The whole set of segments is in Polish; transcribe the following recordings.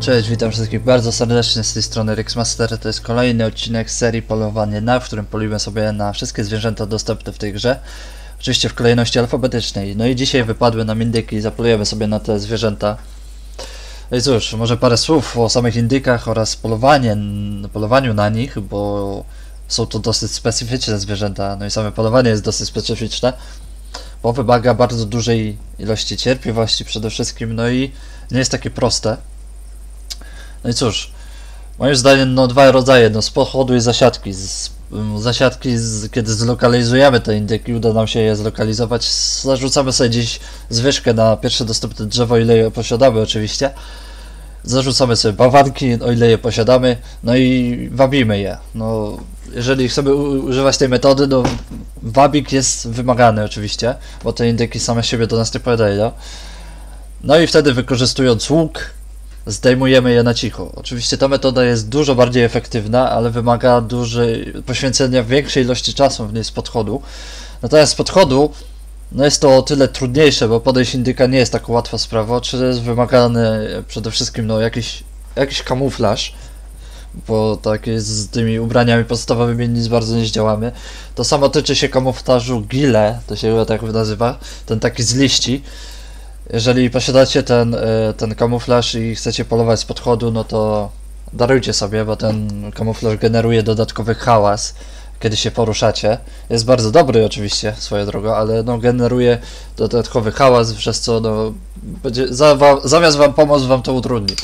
Cześć, witam wszystkich bardzo serdecznie z tej strony Rixmaster. To jest kolejny odcinek serii Polowanie na, w którym polujemy sobie na wszystkie zwierzęta dostępne w tej grze. Oczywiście w kolejności alfabetycznej. No i dzisiaj wypadły nam indyki i zapolujemy sobie na te zwierzęta. No i cóż, może parę słów o samych indykach oraz polowanie, polowaniu na nich, bo są to dosyć specyficzne zwierzęta. No i same polowanie jest dosyć specyficzne, bo wymaga bardzo dużej ilości cierpliwości przede wszystkim, no i nie jest takie proste. No i cóż, moim zdaniem no dwa rodzaje, no z pochodu i zasiadki. Z, mm, zasiadki, z, kiedy zlokalizujemy te indyki, uda nam się je zlokalizować, zarzucamy sobie gdzieś zwyżkę na pierwsze dostępne drzewo, ile je posiadamy oczywiście. Zarzucamy sobie bawanki, o ile je posiadamy, no i wabimy je. No, jeżeli chcemy używać tej metody, no wabik jest wymagany oczywiście, bo te indyki same siebie do nas nie podają. No i wtedy wykorzystując łuk, zdejmujemy je na cicho. Oczywiście ta metoda jest dużo bardziej efektywna, ale wymaga dużej poświęcenia większej ilości czasu w niej z podchodu. Natomiast z podchodu no jest to o tyle trudniejsze, bo podejść indyka nie jest taka łatwa sprawa, czy jest wymagany przede wszystkim no jakiś, jakiś kamuflaż, bo tak jest z tymi ubraniami podstawowymi nic bardzo nie zdziałamy. To samo tyczy się kamuflażu gile, to się chyba tak nazywa, ten taki z liści. Jeżeli posiadacie ten, e, ten kamuflaż i chcecie polować z podchodu, no to darujcie sobie, bo ten kamuflaż generuje dodatkowy hałas, kiedy się poruszacie. Jest bardzo dobry oczywiście, swoją drogą, ale no generuje dodatkowy hałas, przez co no będzie, za, wa, zamiast wam pomóc, wam to utrudni.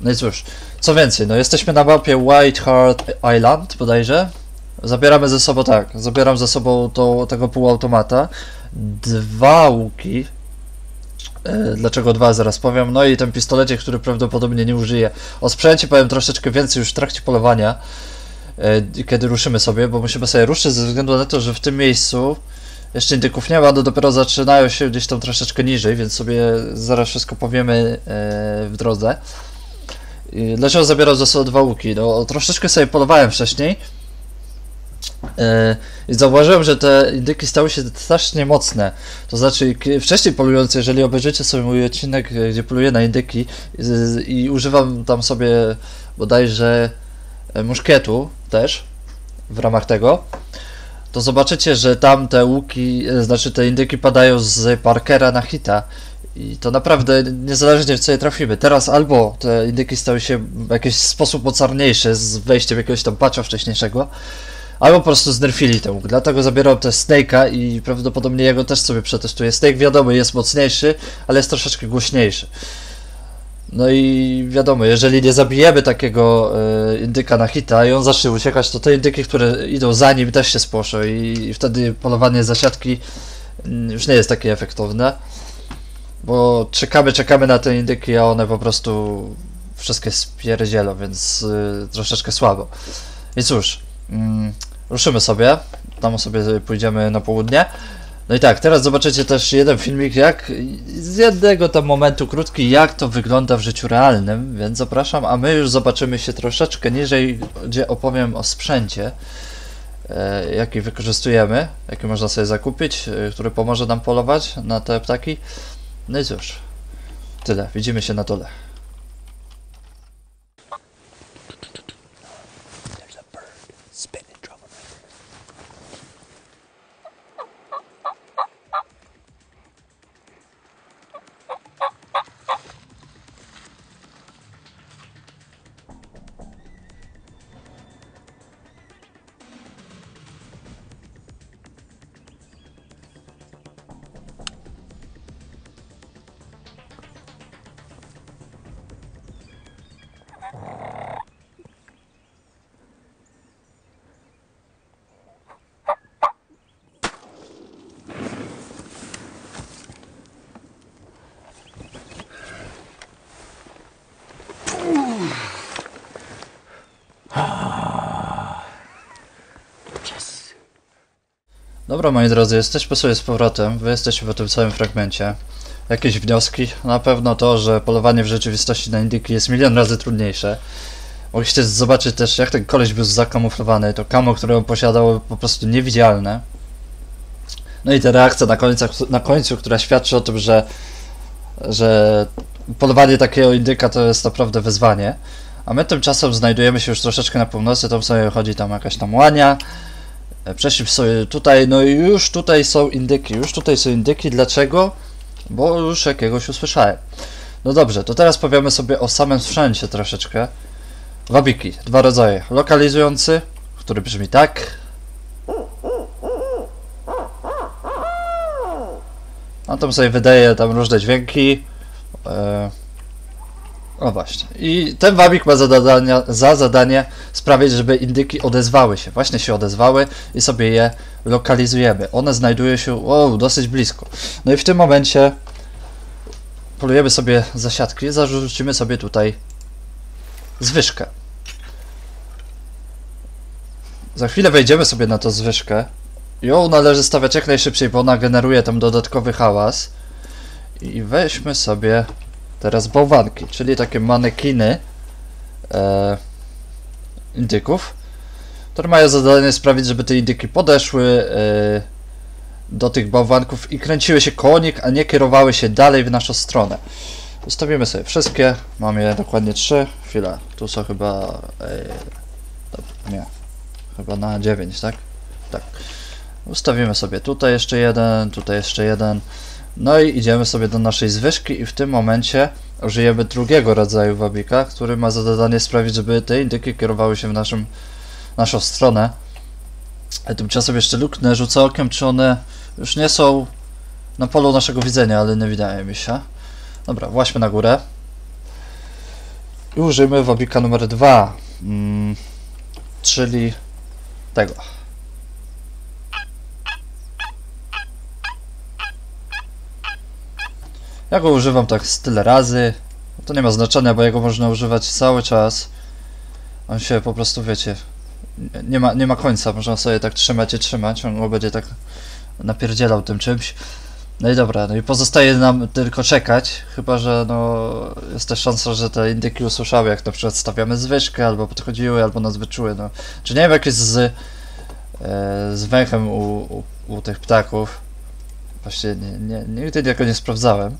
No i cóż, co więcej, no jesteśmy na mapie White Hart Island bodajże. Zabieramy ze sobą tak, zabieram ze sobą to, tego półautomata, dwa łuki, Dlaczego dwa, zaraz powiem. No i ten pistolecie, który prawdopodobnie nie użyję. O sprzęcie powiem troszeczkę więcej już w trakcie polowania, e, kiedy ruszymy sobie, bo musimy sobie ruszyć ze względu na to, że w tym miejscu jeszcze indyków nie ma, no dopiero zaczynają się gdzieś tam troszeczkę niżej, więc sobie zaraz wszystko powiemy e, w drodze. Dlaczego zabierał ze sobą dwa łuki? No troszeczkę sobie polowałem wcześniej. I zauważyłem, że te indyki stały się strasznie mocne. To znaczy, wcześniej polując, jeżeli obejrzycie sobie mój odcinek, e, gdzie poluję na indyki i używam tam sobie bodajże e, muszkietu też w ramach tego, to zobaczycie, że tam te łuki, e, znaczy te indyki padają z Parkera na hita. I to naprawdę niezależnie w co je trafimy. Teraz albo te indyki stały się w jakiś sposób mocarniejsze z wejściem jakiegoś tam patcha wcześniejszego, Albo po prostu znerfili ten łuk. Dlatego zabierał też Snake'a i prawdopodobnie jego też sobie przetestuję. Snake wiadomo jest mocniejszy, ale jest troszeczkę głośniejszy. No i wiadomo, jeżeli nie zabijemy takiego e, indyka na hita i on zacznie uciekać, to te indyki, które idą za nim też się spłoszą i wtedy polowanie za siatki mm, już nie jest takie efektowne. Bo czekamy, czekamy na te indyki, a one po prostu wszystkie spierdzielą, więc y, troszeczkę słabo. I cóż, mm, ruszymy sobie, tam sobie pójdziemy na południe. No i tak, teraz zobaczycie też jeden filmik, jak z jednego tam momentu krótki, jak to wygląda w życiu realnym, więc zapraszam, a my już zobaczymy się troszeczkę niżej, gdzie opowiem o sprzęcie, e, jaki wykorzystujemy, jaki można sobie zakupić, e, który pomoże nam polować na te ptaki. No i cóż, tyle, widzimy się na dole. Dobra, moi drodzy, jesteśmy sobie z powrotem. Wy jesteście po tym całym fragmencie. Jakieś wnioski? Na pewno to, że polowanie w rzeczywistości na indyki jest milion razy trudniejsze. Mogliście zobaczyć też, jak ten koleś był zakamuflowany. To kamo, które on posiadał, po prostu niewidzialne. No i ta reakcja na końcu, na końcu która świadczy o tym, że, że polowanie takiego indyka to jest naprawdę wyzwanie. A my tymczasem znajdujemy się już troszeczkę na północy, tam sobie chodzi tam jakaś tam łania. E, Przeszliśmy sobie tutaj, no i już tutaj są indyki, już tutaj są indyki, dlaczego? Bo już jakiegoś usłyszałem. No dobrze, to teraz powiemy sobie o samym sprzęcie troszeczkę. Wabiki, dwa rodzaje. Lokalizujący, który brzmi tak. On tam sobie wydaje tam różne dźwięki. E, o właśnie. I ten wabik ma za, zadania, za zadanie sprawić, żeby indyki odezwały się. Właśnie się odezwały i sobie je lokalizujemy. One znajdują się wow, dosyć blisko. No i w tym momencie polujemy sobie zasiadki, zarzucimy sobie tutaj zwyżkę. Za chwilę wejdziemy sobie na tą zwyżkę. Ją należy stawiać jak najszybciej, bo ona generuje tam dodatkowy hałas. I weźmy sobie teraz bałwanki, czyli takie manekiny e, indyków, które mają zadanie sprawić, żeby te indyki podeszły e, do tych bałwanków i kręciły się koło nich, a nie kierowały się dalej w naszą stronę. Ustawimy sobie wszystkie, mamy dokładnie trzy. Chwila, tu są chyba. E, dobra, nie. Chyba na 9, tak? Tak. Ustawimy sobie tutaj jeszcze jeden, tutaj jeszcze jeden. No i idziemy sobie do naszej zwyżki i w tym momencie użyjemy drugiego rodzaju wabika, który ma za zadanie sprawić, żeby te indyki kierowały się w naszym, naszą stronę. A tymczasem jeszcze luknę, rzucę okiem, czy one już nie są na polu naszego widzenia, ale nie wydaje mi się. Dobra, właśnie na górę. I użyjmy wabika numer dwa, mm, czyli tego. Ja go używam tak z tyle razy. To nie ma znaczenia, bo jego można używać cały czas. On się po prostu, wiecie, nie- ma, nie ma końca. Można sobie tak trzymać i trzymać. On będzie tak napierdzielał tym czymś. No i dobra, no i pozostaje nam tylko czekać, chyba że no jest też szansa, że te indyki usłyszały, jak na przykład stawiamy zwyżkę, albo podchodziły, albo nas wyczuły, no. Czy nie wiem, jak jest z, e, z węchem u, u, u tych ptaków. Właśnie nie, nie, nigdy tego nie sprawdzałem.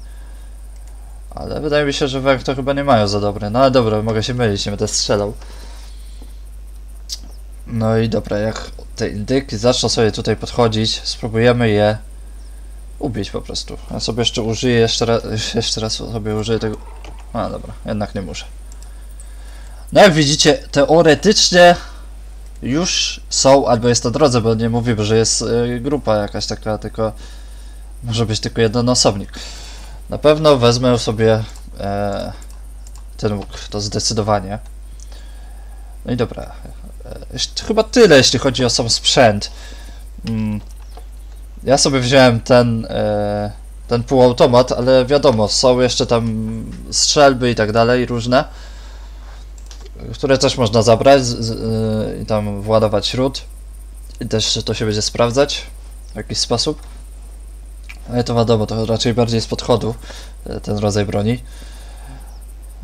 Ale wydaje mi się, że węch to chyba nie mają za dobre. No ale dobra, mogę się mylić, nie będę strzelał. No i dobra, jak te indyki zaczną sobie tutaj podchodzić, spróbujemy je ubić po prostu. Ja sobie jeszcze użyję, jeszcze raz, jeszcze raz sobie użyję tego... A dobra, jednak nie muszę. No jak widzicie, teoretycznie już są, albo jest na drodze, bo nie mówimy, że jest y, grupa jakaś taka, tylko może być tylko jeden osobnik. Na pewno wezmę sobie e, ten łuk, to zdecydowanie. No i dobra. E, chyba tyle, jeśli chodzi o sam sprzęt. Mm. Ja sobie wziąłem ten, e, ten półautomat, ale wiadomo, są jeszcze tam strzelby i tak dalej, różne, które też można zabrać z, z, e, i tam władować śród. I też to się będzie sprawdzać w jakiś sposób. Ale to wiadomo, to raczej bardziej z podchodu, e, ten rodzaj broni.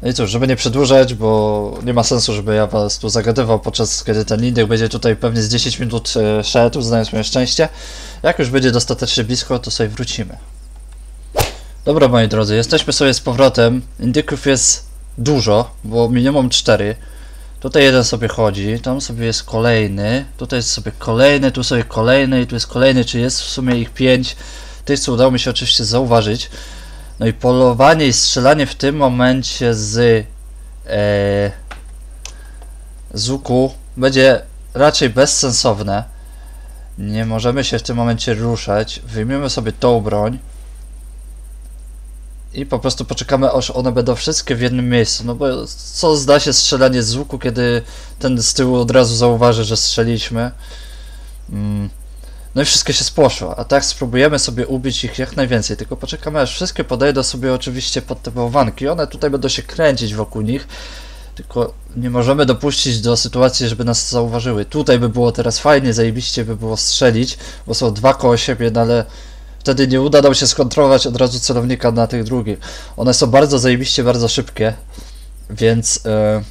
No i cóż, żeby nie przedłużać, bo nie ma sensu, żeby ja was tu zagadywał, podczas kiedy ten indyk będzie tutaj pewnie z 10 minut e, szedł, znając moje szczęście. Jak już będzie dostatecznie blisko, to sobie wrócimy. Dobra, moi drodzy, jesteśmy sobie z powrotem. Indyków jest dużo, bo minimum 4. Tutaj jeden sobie chodzi, tam sobie jest kolejny, tutaj jest sobie kolejny, tu sobie kolejny i tu jest kolejny, czy jest w sumie ich 5. Tych, co udało mi się oczywiście zauważyć. No i polowanie i strzelanie w tym momencie z e, z łuku będzie raczej bezsensowne. Nie możemy się w tym momencie ruszać. Wyjmiemy sobie tą broń. I po prostu poczekamy, aż one będą wszystkie w jednym miejscu. No bo co zda się strzelanie z łuku, kiedy ten z tyłu od razu zauważy, że strzeliśmy. Mm. No i wszystkie się spłoszą, a tak spróbujemy sobie ubić ich jak najwięcej, tylko poczekamy aż wszystkie podejdą sobie oczywiście pod te bałwanki, one tutaj będą się kręcić wokół nich, tylko nie możemy dopuścić do sytuacji, żeby nas zauważyły. Tutaj by było teraz fajnie, zajebiście by było strzelić, bo są dwa koło siebie, no ale wtedy nie uda nam się skontrolować od razu celownika na tych drugich. One są bardzo zajebiście, bardzo szybkie, więc... e,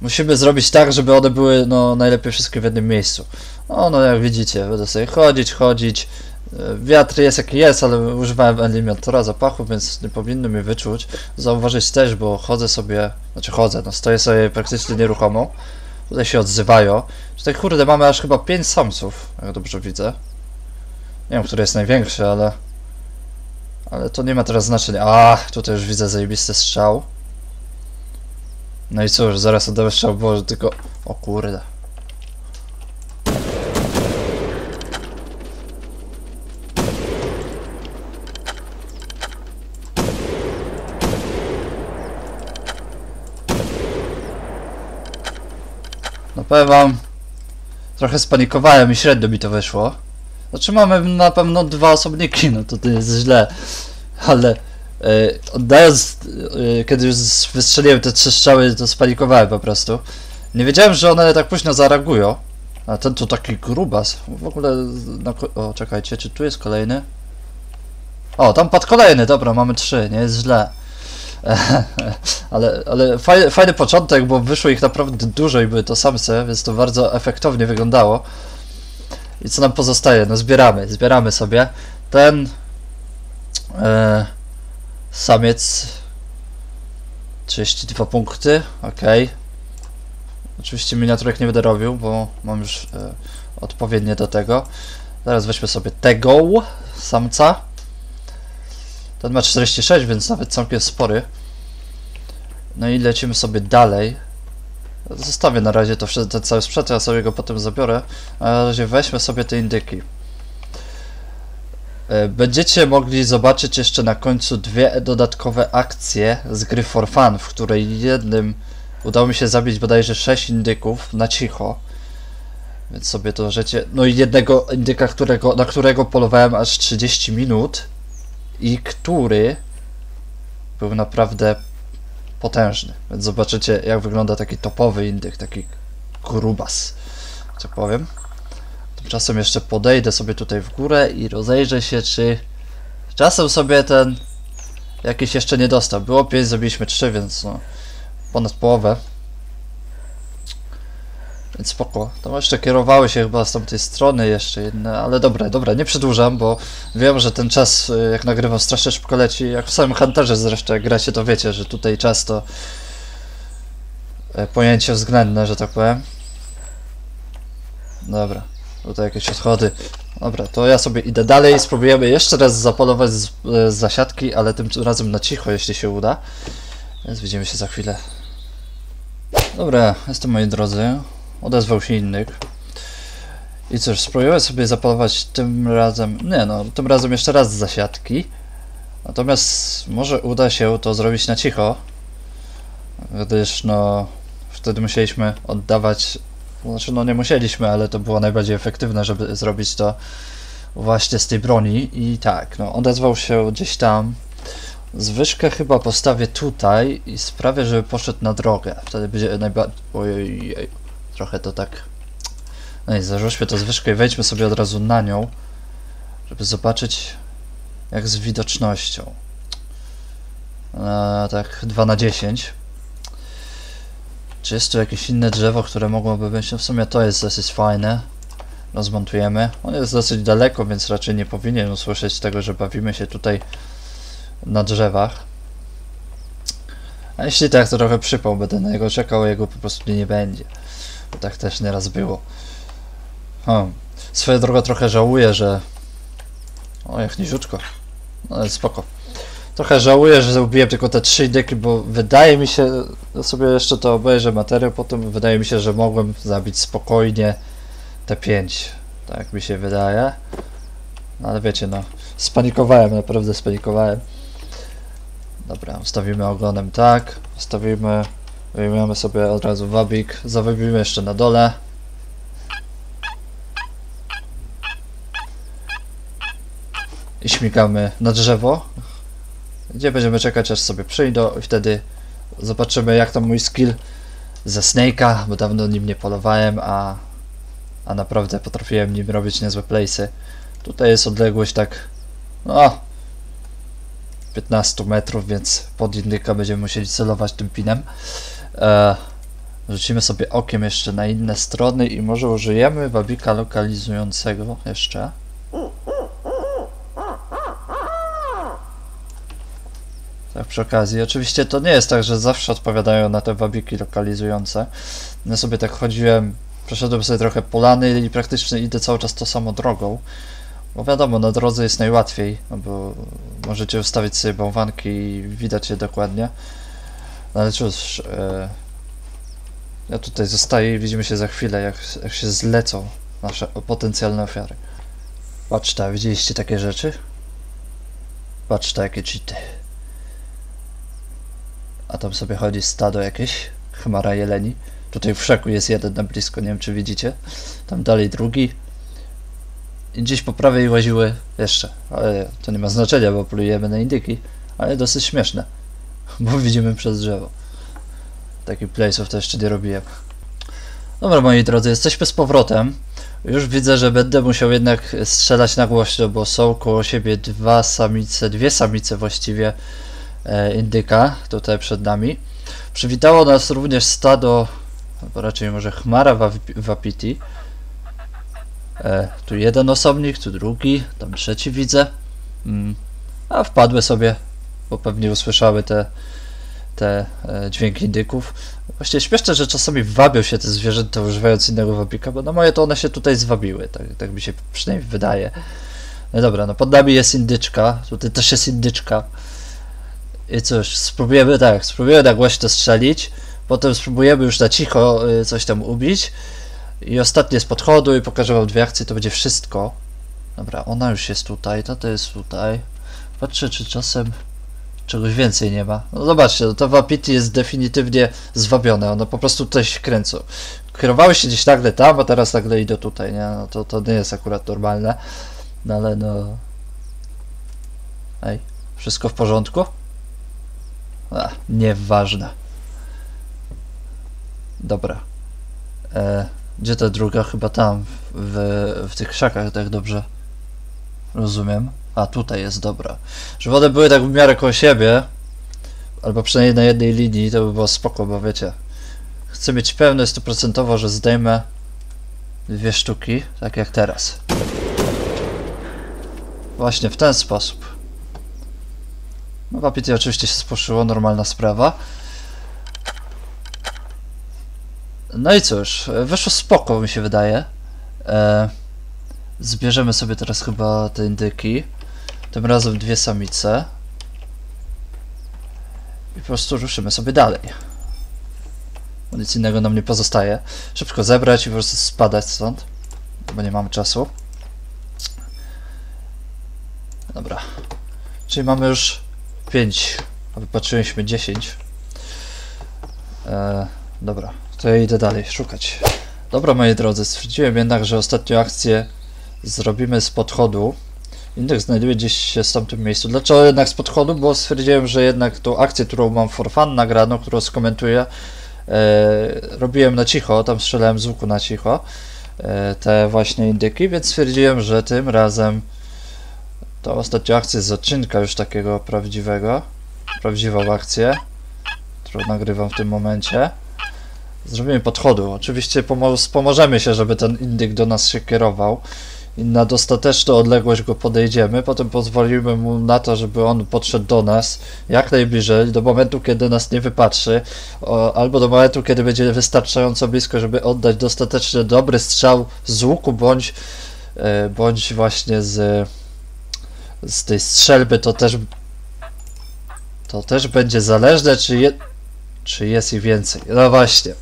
Musimy zrobić tak, żeby one były no, najlepiej wszystkie w jednym miejscu. No, no jak widzicie, będę sobie chodzić, chodzić, E, Wiatr jest jaki jest, ale używałem eliminatora zapachu, więc nie powinno mnie wyczuć. Zauważyć też, bo chodzę sobie, znaczy chodzę, no stoję sobie praktycznie nieruchomo. Tutaj się odzywają. Tutaj kurde mamy aż chyba 5 samców, jak dobrze widzę. Nie wiem, który jest największy, ale... Ale to nie ma teraz znaczenia. A, tutaj już widzę zajebisty strzał. No i cóż, zaraz oddałem strzał, bo tylko... O kurde. No powiem wam, trochę spanikowałem i średnio mi to wyszło. Znaczy mamy na pewno dwa osobniki, no to to jest źle. Ale e, oddając, e, kiedy już wystrzeliłem te trzy strzały, to spanikowałem po prostu. Nie wiedziałem, że one tak późno zareagują. A ten to taki grubas. W ogóle, o czekajcie, czy tu jest kolejny? O, tam padł kolejny, dobra, mamy trzy, nie jest źle. ale ale fajny, fajny początek, bo wyszło ich naprawdę dużo i były to samce, więc to bardzo efektownie wyglądało. I co nam pozostaje? No zbieramy, zbieramy sobie. Ten e, samiec 32 punkty, ok. Oczywiście miniaturek nie będę robił, bo mam już e, odpowiednie do tego. Teraz weźmy sobie tego samca. Ten ma 46, więc nawet całkiem spory. No i lecimy sobie dalej. Zostawię na razie to, ten cały sprzęt, ja sobie go potem zabiorę. Na razie weźmy sobie te indyki. E, Będziecie mogli zobaczyć jeszcze na końcu dwie dodatkowe akcje z gry For Fun, w której jednym udało mi się zabić bodajże 6 indyków na cicho. Więc sobie to możecie. No i jednego indyka, którego, na którego polowałem aż 30 minut i który był naprawdę potężny. Więc zobaczycie, jak wygląda taki topowy indyk, taki grubas, co powiem. Tymczasem jeszcze podejdę sobie tutaj w górę i rozejrzę się, czy czasem sobie ten jakiś jeszcze nie dostał. Było 5, zrobiliśmy 3, więc no, ponad połowę. Więc spoko. Tam jeszcze kierowały się chyba z tamtej strony jeszcze inne, ale dobra, dobra, nie przedłużam, bo wiem, że ten czas y, jak nagrywam strasznie szybko leci, jak w samym Hunterze zresztą jak gracie to wiecie, że tutaj czas to e, pojęcie względne, że tak powiem. Dobra, tutaj jakieś odchody. Dobra, to ja sobie idę dalej spróbujemy jeszcze raz zapolować z, z zasiadki, ale tym razem na cicho, jeśli się uda. Więc widzimy się za chwilę. Dobra, jestem moi drodzy. Odezwał się innych. I cóż, spróbuję sobie zapolować tym razem. Nie no, tym razem jeszcze raz z zasiadki. Natomiast może uda się to zrobić na cicho. Gdyż no wtedy musieliśmy oddawać. Znaczy no nie musieliśmy, ale to było najbardziej efektywne, żeby zrobić to właśnie z tej broni. I tak, no odezwał się gdzieś tam. Zwyżkę chyba postawię tutaj i sprawię, żeby poszedł na drogę. Wtedy będzie najbardziej. Ojej, trochę to tak. No i zarzućmy to zwyżkę i wejdźmy sobie od razu na nią, żeby zobaczyć jak z widocznością. E, tak 2 na 10. Czy jest tu jakieś inne drzewo, które mogłoby być? No w sumie to jest dosyć fajne. Rozmontujemy. On jest dosyć daleko, więc raczej nie powinien usłyszeć tego, że bawimy się tutaj na drzewach. A jeśli tak, to trochę przypał, będę na niego czekał, jego po prostu nie będzie. Tak też nieraz było. Hmm. Swoją drogą trochę żałuję, że... O, jak niziutko. No ale spoko. Trochę żałuję, że zrobiłem tylko te trzy indyki, bo wydaje mi się, sobie jeszcze to obejrzę materiał potem, wydaje mi się, że mogłem zabić spokojnie te pięć. Tak mi się wydaje. No ale wiecie, no, spanikowałem, naprawdę spanikowałem. Dobra, ustawimy ogonem tak, ustawimy, wyjmiemy sobie od razu wabik, zawybimy jeszcze na dole. I śmigamy na drzewo, gdzie będziemy czekać aż sobie przyjdą i wtedy zobaczymy jak tam mój skill ze Snake'a, bo dawno nim nie polowałem, a, a naprawdę potrafiłem nim robić niezłe playsy. Tutaj jest odległość tak, no, 15 metrów, więc pod indyka będziemy musieli celować tym pinem. E, rzucimy sobie okiem jeszcze na inne strony i może użyjemy babika lokalizującego jeszcze. Tak przy okazji. Oczywiście to nie jest tak, że zawsze odpowiadają na te babiki lokalizujące. Ja sobie tak chodziłem, przeszedłem sobie trochę polany i praktycznie idę cały czas tą samą drogą. Bo wiadomo, na drodze jest najłatwiej, no bo możecie ustawić sobie bałwanki i widać je dokładnie. No ale cóż, e, ja tutaj zostaję i widzimy się za chwilę, jak, jak się zlecą nasze potencjalne ofiary. Patrz ta, widzieliście takie rzeczy? Patrz ta, jakie cheaty. A tam sobie chodzi stado jakieś, chmara jeleni. Tutaj w szaku jest jeden na blisko, nie wiem czy widzicie. Tam dalej drugi. I gdzieś po prawej łaziły jeszcze, ale to nie ma znaczenia, bo plujemy na indyki, ale dosyć śmieszne, bo widzimy przez drzewo. Takich place'ów to jeszcze nie robiłem. Dobra moi drodzy, jesteśmy z powrotem. Już widzę, że będę musiał jednak strzelać na głośno, bo są koło siebie dwa samice, dwie samice właściwie e, indyka tutaj przed nami. Przywitało nas również stado, albo raczej może chmara wapi- wapiti. E, tu jeden osobnik, tu drugi, tam trzeci widzę. Mm. A wpadły sobie, bo pewnie usłyszały te, te e, dźwięki indyków. Właściwie śmieszne, że czasami wabią się te zwierzęta używając innego wabika, bo na moje to one się tutaj zwabiły, tak, tak mi się przynajmniej wydaje. No dobra, no pod nami jest indyczka, tutaj też jest indyczka. I cóż, spróbujemy tak, spróbujemy na głośno strzelić, potem spróbujemy już na cicho y, coś tam ubić. I ostatnie z podchodu i pokażę wam dwie akcje, to będzie wszystko. Dobra, ona już jest tutaj, to to jest tutaj. Patrzę, czy czasem czegoś więcej nie ma. No zobaczcie, to Wapiti jest definitywnie zwabione, one po prostu tutaj się kręcą. Kierowały się gdzieś nagle tam, a teraz nagle idą tutaj, nie? No to, to nie jest akurat normalne. No ale no... Ej, wszystko w porządku? A, nieważne. Dobra. E, gdzie ta druga? Chyba tam, w, w tych krzakach, tak dobrze rozumiem. A, tutaj jest, dobra. Żeby one były tak w miarę koło siebie, albo przynajmniej na jednej linii, to by było spoko, bo wiecie, chcę mieć pewne stuprocentowo, że zdejmę dwie sztuki, tak jak teraz. Właśnie w ten sposób. No, Wapiti oczywiście się spuszyło, normalna sprawa. No i cóż, wyszło spoko mi się wydaje. E, zbierzemy sobie teraz chyba te indyki. Tym razem dwie samice. I po prostu ruszymy sobie dalej. Bo Nic innego nam nie pozostaje. Szybko zebrać i po prostu spadać stąd. Bo nie mamy czasu. Dobra. Czyli mamy już 5. A wypatrzyliśmy 10. E, dobra. To ja idę dalej szukać. Dobra, moi drodzy, stwierdziłem jednak, że ostatnią akcję zrobimy z podchodu. Indeks znajduje gdzieś się w tamtym miejscu. Dlaczego jednak z podchodu? Bo stwierdziłem, że jednak tą akcję, którą mam for fun nagraną, którą skomentuję, e, robiłem na cicho, tam strzelałem z łuku na cicho, e, te właśnie indyki, więc stwierdziłem, że tym razem tą ostatnią akcję z odcinka już takiego prawdziwego, prawdziwą akcję, którą nagrywam w tym momencie, Zrobimy podchodu. Oczywiście pomo- pomożemy się, żeby ten indyk do nas się kierował na dostateczną odległość go podejdziemy. Potem pozwolimy mu na to, żeby on podszedł do nas jak najbliżej, do momentu, kiedy nas nie wypatrzy, albo do momentu, kiedy będzie wystarczająco blisko, żeby oddać dostatecznie dobry strzał z łuku, bądź, e, bądź właśnie z, z tej strzelby. To też, to też będzie zależne, czy je, czy jest ich więcej? No właśnie.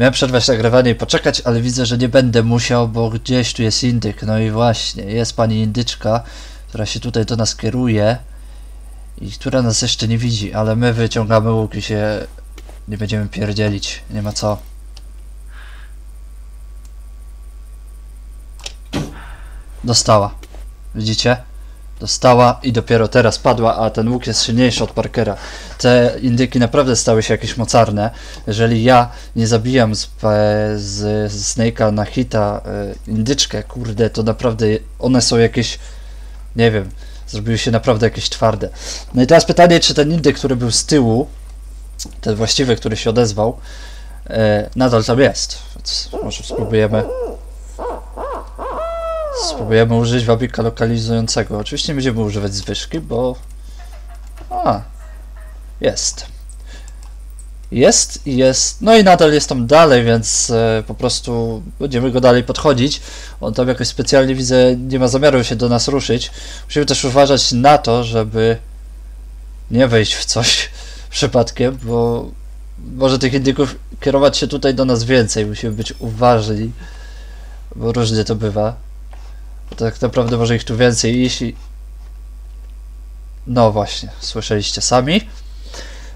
Miałem przerwać nagrywanie i poczekać, ale widzę, że nie będę musiał, bo gdzieś tu jest indyk. No i właśnie, jest pani indyczka, która się tutaj do nas kieruje i która nas jeszcze nie widzi, ale my wyciągamy łuk i się nie będziemy pierdzielić. Nie ma co. Dostała. Widzicie? Dostała i dopiero teraz padła, a ten łuk jest silniejszy od Parkera. Te indyki naprawdę stały się jakieś mocarne. Jeżeli ja nie zabijam z, e, z, z Snake'a na hita e, indyczkę, kurde, to naprawdę one są jakieś, nie wiem, zrobiły się naprawdę jakieś twarde. No i teraz pytanie, czy ten indyk, który był z tyłu, ten właściwy, który się odezwał, e, nadal tam jest. Więc może spróbujemy Spróbujemy użyć wabika lokalizującego. Oczywiście będziemy używać zwyżki, bo... A, Jest. Jest i jest. No i nadal jest tam dalej, więc e, po prostu będziemy go dalej podchodzić. On tam jakoś specjalnie widzę, nie ma zamiaru się do nas ruszyć. Musimy też uważać na to, żeby nie wejść w coś przypadkiem, bo może tych indyków kierować się tutaj do nas więcej. Musimy być uważni, bo różnie to bywa. Tak naprawdę może ich tu więcej iść i... No właśnie, słyszeliście sami.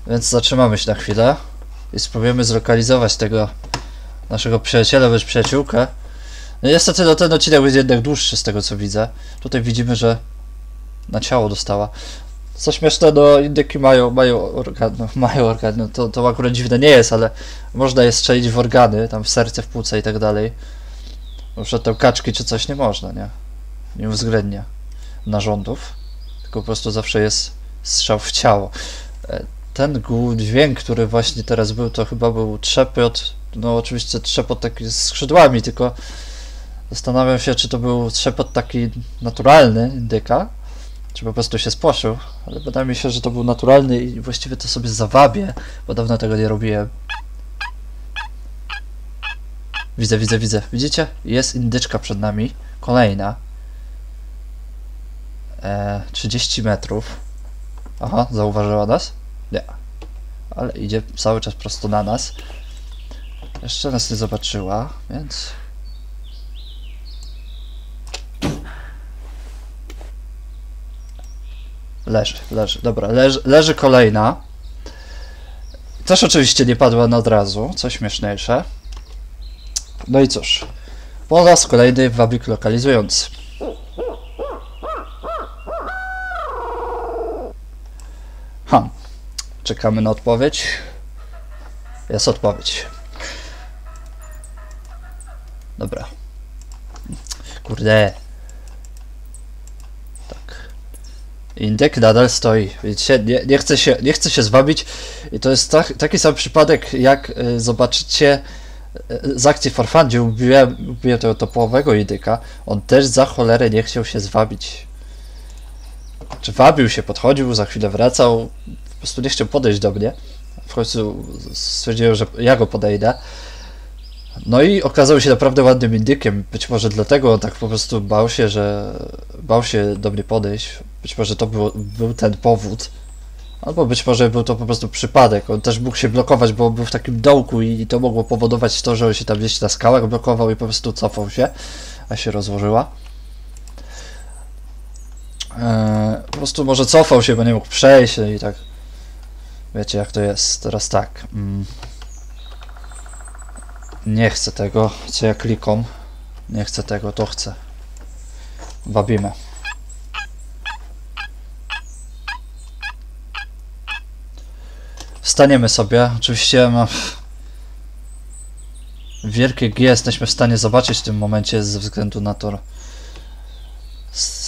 Więc zatrzymamy się na chwilę i spróbujemy zlokalizować tego naszego przyjaciela bądź przyjaciółkę. No niestety no, ten odcinek będzie jednak dłuższy z tego co widzę. Tutaj widzimy, że na ciało dostała. Co śmieszne, no indyki mają, mają organ, no, mają organ, no, to, to akurat dziwne nie jest, ale można je strzelić w organy, tam w serce, w płuca i tak dalej. Na przykład tam kaczki czy coś nie można, nie? Nie uwzględnia narządów, tylko po prostu zawsze jest strzał w ciało. E, Ten dźwięk, który właśnie teraz był, to chyba był trzepot, no oczywiście trzepot taki z skrzydłami, tylko zastanawiam się, czy to był trzepot taki naturalny indyka, czy po prostu się spłoszył, ale wydaje mi się, że to był naturalny i właściwie to sobie zawabię, bo dawno tego nie robiłem. Widzę, widzę, widzę. Widzicie? Jest indyczka przed nami. Kolejna. E, 30 metrów. Aha, zauważyła nas? Nie. Ale idzie cały czas prosto na nas. Jeszcze nas nie zobaczyła, więc... Leży, leży, dobra, leży, leży kolejna. Też oczywiście nie padła na od razu, co śmieszniejsze. No i cóż, po raz kolejny wabik lokalizujący. Czekamy na odpowiedź. Jest odpowiedź. Dobra. Kurde. Tak. Indyk nadal stoi. Widzicie, nie, nie, chce się, nie chce się zwabić. I to jest tak, taki sam przypadek, jak y, zobaczycie y, z akcji gdzie ubiłem, ubiłem tego topowego indyka. On też za cholerę nie chciał się zwabić. Czy wabił się, podchodził, za chwilę wracał. Prostu nie chciał podejść do mnie. W końcu stwierdziłem, że ja go podejdę. No i okazał się naprawdę ładnym indykiem. Być może dlatego on tak po prostu bał się, że bał się do mnie podejść. Być może to był, był ten powód. Albo być może był to po prostu przypadek. On też mógł się blokować, bo był w takim dołku i to mogło powodować to, że on się tam gdzieś na skałach blokował i po prostu cofał się, a się rozłożyła. Eee, po prostu może cofał się, bo nie mógł przejść no i tak. Wiecie jak to jest. Teraz tak. Mm. Nie chcę tego, co ja klikom. Nie chcę tego, to chcę. Wabimy. Staniemy sobie. Oczywiście no, wielkie G jesteśmy w stanie zobaczyć w tym momencie ze względu na to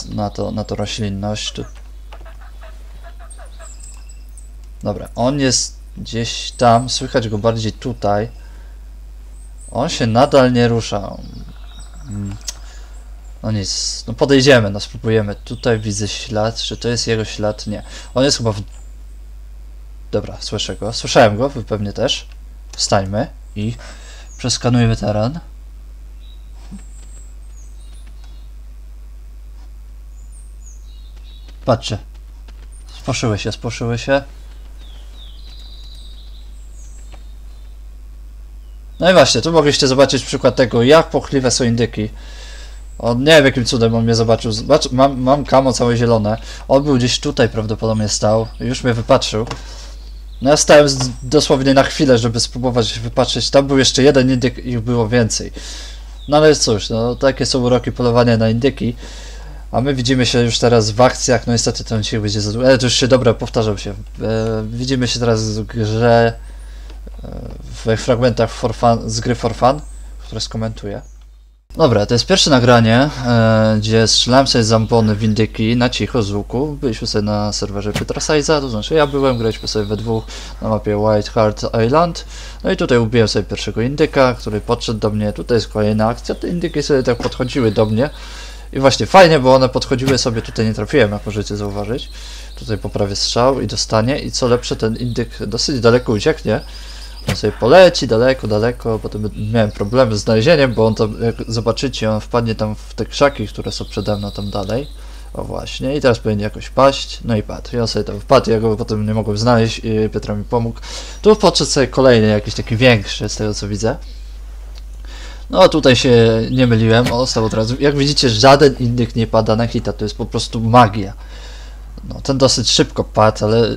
na to, na to roślinność. Tu. Dobra, on jest gdzieś tam, słychać go bardziej tutaj. On się nadal nie rusza. Mm. No nic, no podejdziemy, no spróbujemy. Tutaj widzę ślad, czy to jest jego ślad? Nie. On jest chyba w... Dobra, słyszę go. Słyszałem go, wy pewnie też. Wstańmy i przeskanujemy teren. Patrzcie. Sposzyły się, sposzyły się. No i właśnie, tu mogliście zobaczyć przykład tego, jak pochliwe są indyki. On nie wiem jakim cudem on mnie zobaczył. Zobacz, mam, mam kamo całe zielone. On był gdzieś tutaj prawdopodobnie stał. Już mnie wypatrzył. No ja stałem dosłownie na chwilę, żeby spróbować wypatrzeć. Tam był jeszcze jeden indyk i ich było więcej. No ale cóż, no takie są uroki polowania na indyki. A my widzimy się już teraz w akcjach. No niestety ten dzisiaj będzie za długo. Ale to już się dobra, powtarzam się. E, widzimy się teraz w grze w fragmentach fun, z gry For Fun, które skomentuję. Dobra, to jest pierwsze nagranie, e, gdzie strzelałem sobie z zampony windyki na cicho z łuku. Byliśmy sobie na serwerze Petra Size'a, to znaczy ja byłem, graliśmy sobie we dwóch na mapie White Hart Island. No i tutaj ubiłem sobie pierwszego indyka, który podszedł do mnie. Tutaj jest kolejna akcja, te indyki sobie tak podchodziły do mnie. I właśnie fajnie, bo one podchodziły sobie, tutaj nie trafiłem, jak możecie zauważyć. Tutaj poprawię strzał i dostanie i co lepsze ten indyk dosyć daleko ucieknie. On sobie poleci daleko, daleko, potem miałem problemy z znalezieniem, bo on tam, jak zobaczycie, on wpadnie tam w te krzaki, które są przede mną tam dalej. O właśnie, i teraz powinien jakoś paść, no i padł. Ja sobie tam wpadł, ja go potem nie mogłem znaleźć i Piotra mi pomógł. Tu podszedł sobie kolejny, jakiś taki większy, z tego co widzę. No tutaj się nie myliłem, o, stał od razu. Jak widzicie, żaden indyk nie pada na hita, to jest po prostu magia. No, ten dosyć szybko padł, ale...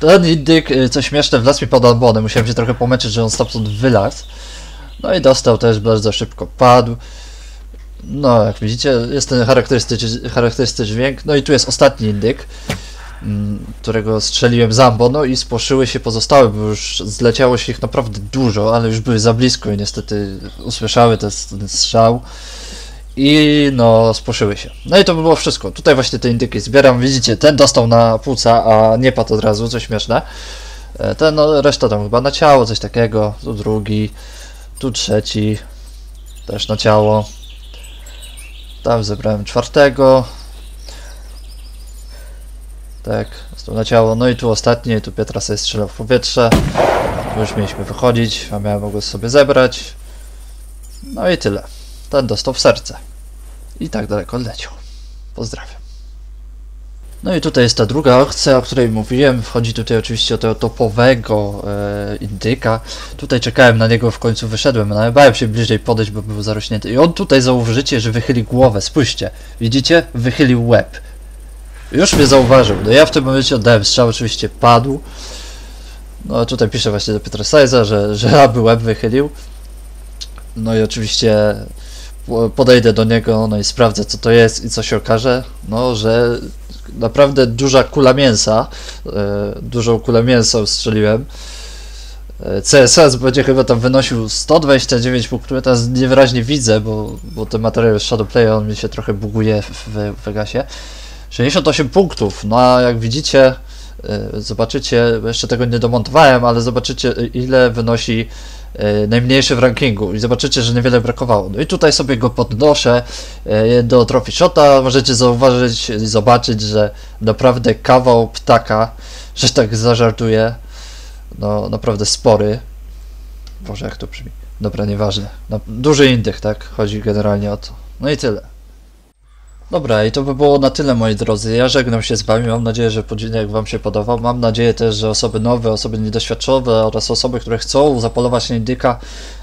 ten indyk, y, co śmieszne, wlazł mi pod ambonę, musiałem się trochę pomęczyć, że on stamtąd wylazł. No i dostał też bardzo szybko, padł. No, jak widzicie, jest ten charakterystyczny, charakterystyczny dźwięk. No i tu jest ostatni indyk, mm, którego strzeliłem z ambo, no i spłoszyły się pozostałe, bo już zleciało się ich naprawdę dużo, ale już były za blisko i niestety usłyszały ten, ten strzał. I no, spłoszyły się. No i to by było wszystko. Tutaj właśnie te indyki zbieram. Widzicie, ten dostał na płuca, a nie padł od razu, co śmieszne. E, Ten, no, reszta tam chyba na ciało, coś takiego. Tu drugi, tu trzeci, też na ciało. Tam zebrałem czwartego. Tak, został na ciało. No i tu ostatni, tu Pietra sobie strzelał w powietrze. Tu już mieliśmy wychodzić, a miałem go sobie zebrać. No i tyle. Ten dostał w serce. I tak daleko leciał. Pozdrawiam. No i tutaj jest ta druga akcja, o której mówiłem. Wchodzi tutaj oczywiście o tego topowego e, indyka. Tutaj czekałem na niego, w końcu wyszedłem, ale bałem się bliżej podejść, bo był zarośnięty. I on tutaj zauważycie, że wychyli głowę. Spójrzcie, widzicie? Wychylił łeb. Już mnie zauważył. No ja w tym momencie oddałem strzał, oczywiście padł. No tutaj pisze właśnie do Piotra Sajza, że, że aby łeb wychylił. No i oczywiście podejdę do niego, no i sprawdzę co to jest i co się okaże. No, że naprawdę duża kula mięsa, e, dużą kulę mięsa strzeliłem. E, CSS będzie chyba tam wynosił 129 punktów, teraz niewyraźnie widzę, bo, bo ten materiał z Shadowplay, on mi się trochę buguje w, Vegasie. 68 punktów, no a jak widzicie, zobaczycie, bo jeszcze tego nie domontowałem, ale zobaczycie e, ile wynosi e, najmniejszy w rankingu i zobaczycie, że niewiele brakowało. No i tutaj sobie go podnoszę e, do Trophy Shota, możecie zauważyć i zobaczyć, że naprawdę kawał ptaka, że tak zażartuję, no naprawdę spory. Boże, jak to brzmi. Dobra, nieważne. No, duży indyk, tak? Chodzi generalnie o to. No i tyle. Dobra, i to by było na tyle, moi drodzy. Ja żegnam się z Wami. Mam nadzieję, że odcinek Wam się podobał. Mam nadzieję też, że osoby nowe, osoby niedoświadczone oraz osoby, które chcą zapolować na indyka,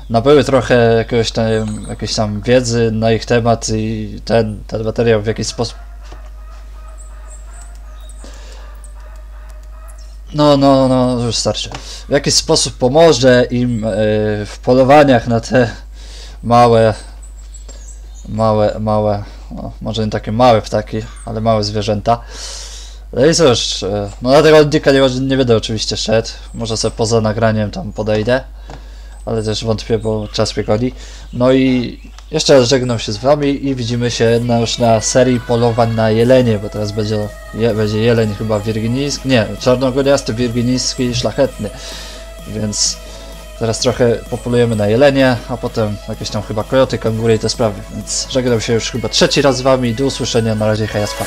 nabyły trochę jakiegoś tam, jakiejś tam wiedzy na ich temat i ten, ten materiał w jakiś sposób. No, no, no, już starczy. W jakiś sposób pomoże im e, w polowaniach na te małe, małe, małe, no, może nie takie małe ptaki, ale małe zwierzęta. No i cóż, e, no na tego oddyka nie, nie będę oczywiście szedł, może sobie poza nagraniem tam podejdę, ale też wątpię, bo czas mnie. No i jeszcze raz żegnam się z wami i widzimy się na, już na serii polowań na jelenie, bo teraz będzie, je, będzie jeleń chyba wirginijski, nie, czarnogoniasty, wirginijski i szlachetny, więc teraz trochę popolujemy na jelenie, a potem jakieś tam chyba kojoty, kangury i te sprawy, więc żegnam się już chyba trzeci raz z wami, do usłyszenia, na razie hejaspa.